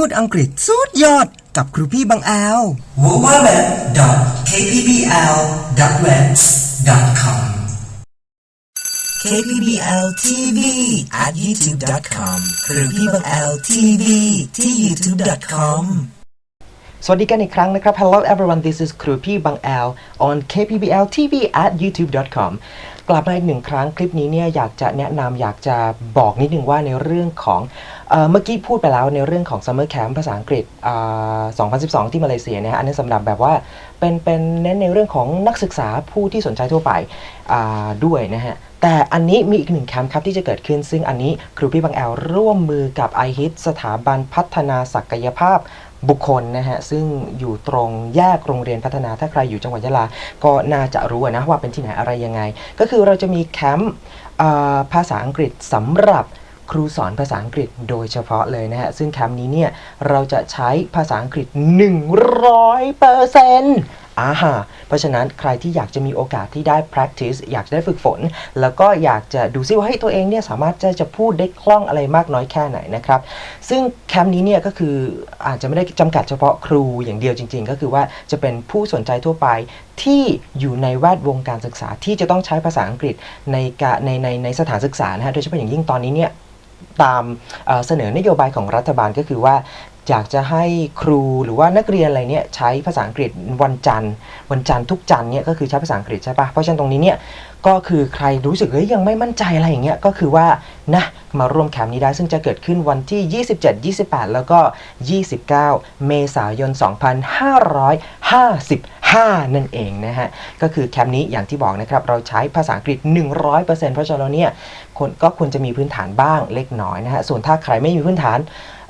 พูดอังกฤษสุดยอดกับครูพี่บางแอล www.kpbl.webs.com KPBL TV at youtube.com หรือพี่บัง L TV ที่ youtube.com สวัสดีกันอีกครั้งนะครับ Hello everyone this is ครูพี่บังแอล on KPBL TV at youtube.com กลับมาอีกหนึ่งครั้งคลิปนี้เนี่ยอยากจะแนะนำอยากจะบอกนิดนึงว่าในเรื่องของเออเมื่อกี้พูดไปแล้วในเรื่องของ Summer Camp ภาษาอังกฤษอ่า2012 ที่มาเลเซียนะฮะอันนี้สำหรับแบบว่าเป็นเป็นเน้นในเรื่องของนักศึกษาผู้ที่สนใจทั่วไปอ่าด้วยนะฮะ แต่อันนี้มีอีกหนึ่งแคมป์ครับที่จะเกิดขึ้น ซึ่งอันนี้ครูพี่บางแอลร่วมมือกับ i h i t สถาบันพัฒนาศักยภาพบุคคลนะฮะ ซึ่งอยู่ตรงแยกโรงเรียนพัฒนาถ้าใครอยู่จังหวัดยะลา ก็น่าจะรู้อะนะว่าเป็นที่ไหนอะไรยังไง ก็คือเราจะมีแคมป์ภาษาอังกฤษสำหรับครูสอนภาษาอังกฤษโดยเฉพาะเลยนะฮะ ซึ่งแคมป์นี้เนี่ย เราจะใช้ภาษาอังกฤษ 100เปอร์เซ็นต์ อ่าฮะเพราะฉะนั้นใครที่อยากจะมีโอกาสที่ได้ practice อยากจะได้ฝึกฝน แล้วก็อยากจะดูซิว่าให้ตัวเองเนี่ยสามารถจะจะพูดได้คล่องอะไรมากน้อยแค่ไหนนะครับ ซึ่งแคมป์นี้เนี่ยก็คืออาจจะไม่ได้จำกัดเฉพาะครูอย่างเดียวจริง ๆ ก็คือว่าจะเป็นผู้สนใจทั่วไปที่อยู่ในแวดวงการศึกษาที่จะต้องใช้ภาษาอังกฤษในในในในสถานศึกษานะฮะโดยเฉพาะอย่างยิ่งตอนนี้เนี่ยตามเสนอนโยบายของรัฐบาลก็คือว่า อยากจะให้ครูหรือว่านักเรียนอะไรเนี่ยใช้ภาษาอังกฤษวันจันทร์ วันจันทร์ทุกจันทร์เนี่ยก็คือใช้ภาษาอังกฤษใช่ปะเพราะฉะนั้นตรงนี้เนี่ย ก็คือใครรู้สึกเฮ้ยยังไม่มั่นใจอะไรอย่างเงี้ยก็คือว่านะมาร่วมแคมป์นี้ได้ซึ่งจะเกิดขึ้นวันที่ 27 28 แล้วก็ 29 เมษายน 2555 นั่นเองนะฮะ ก็คือแคมป์นี้อย่างที่บอกนะครับ เราใช้ภาษาอังกฤษ 100%เพราะฉะนั้นเนี่ยคนก็ควรจะมีพื้นฐานบ้างเล็กน้อยนะฮะ ส่วนถ้าใครไม่มีพื้นฐาน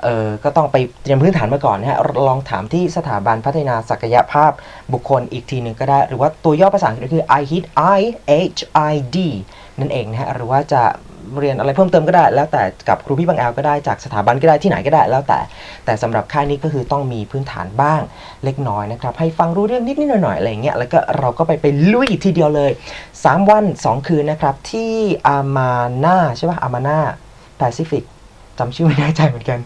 เออก็ต้องไปเตรียมพื้นฐานมาก่อนนะฮะ ลองถามที่สถาบันพัฒนาศักยภาพบุคคลอีกทีหนึ่งก็ได้ หรือว่าตัวย่อภาษาอังกฤษคือ I HIT I H D นั่นเองนะฮะหรือว่าจะเรียนอะไรเพิ่มเติมก็ได้ แล้วแต่กับครูพี่บางแอลก็ได้จากสถาบันก็ได้ที่ไหนก็ได้แล้วแต่ แต่สำหรับค่ายนี้ก็คือต้องมีพื้นฐานบ้างเล็กน้อยนะครับให้ฟังรู้เรื่องนิดๆหน่อยๆอะไรอย่างเงี้ยแล้วก็เราก็ไปไปลุยทีเดียวเลย 3 วัน 2 คืนนะครับที่อามาน่าใช่ป่ะอามาน่าแปซิฟิกจำชื่อไม่แน่ใจเหมือนกัน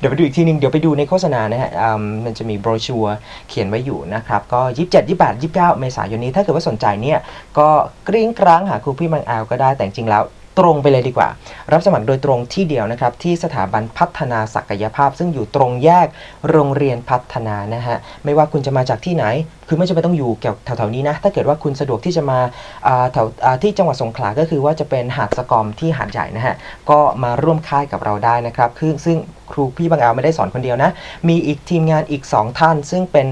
เดี๋ยวไปดูอีกทีหนึง เดี๋ยวไปดูในโฆษณานะฮะมมันจะมีโบรชัวร์เขียนไว้อยู่นะครับ ก็ยี่สิบเจ็ดยี่แปดยี่เก้าเมษายนนี้ ถ้าเกิดว่าสนใจเนี่ย ก็กริ้งกร้างหาครูพี่มังอาวก็ได้ แต่จริงแล้ว ตรงไปเลยดีกว่า รับสมัครโดยตรงที่เดียวนะครับที่สถาบันพัฒนาศักยภาพ ซึ่งอยู่ตรงแยกโรงเรียนพัฒนานะฮะไม่ว่าคุณจะมาจากที่ไหน คือไม่จำเป็นต้องอยู่แถวๆนี้นะถ้าเกิดว่าคุณสะดวกที่จะมาแถวที่จังหวัดสงขลาก็คือว่าจะเป็นหาดสะกอมที่หาดใหญ่นะฮะก็มาร่วมค่ายกับเราได้นะครับคือซึ่งครูพี่บางอาไม่ได้สอนคนเดียวนะ มีอีกทีมงานอีก 2 ท่าน ซึ่งเป็น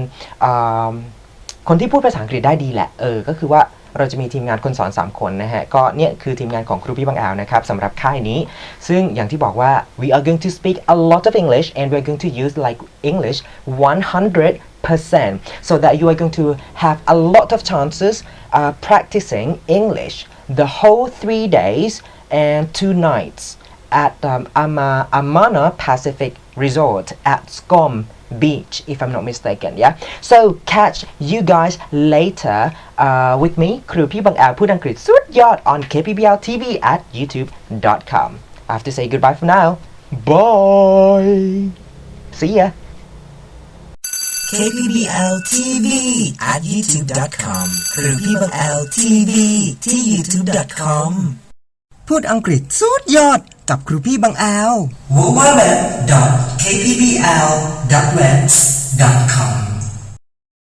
คนที่พูดภาษาอังกฤษได้ดีแหละ เออ ก็คือว่า เราจะมีทีมงานคนสอน 3 คนนะฮะ ก็เนี่ยคือทีมงานของครูพี่บางอาวนะครับสำหรับค่ายนี้ ซึ่งอย่างที่บอกว่า we are going to speak a lot of English and we are going to use like English 100% so that you are going to have a lot of chances uh, practicing English the whole three days and two nights at um, Ama, Amana Pacific Resort at Skom Beach, if I'm not mistaken. Yeah. So catch you guys later uh, with me, ครูพี่บังแอลพูดอังกฤษสุดยอด on KPBL TV at youtube.com. I have to say goodbye for now. Bye. See ya. KPBL TV at youtube.com หรือพี่บัง L TV ที่ youtube.com พูดอังกฤษสุดยอด กับครูพี่บางแอล www.kpbl.webs.com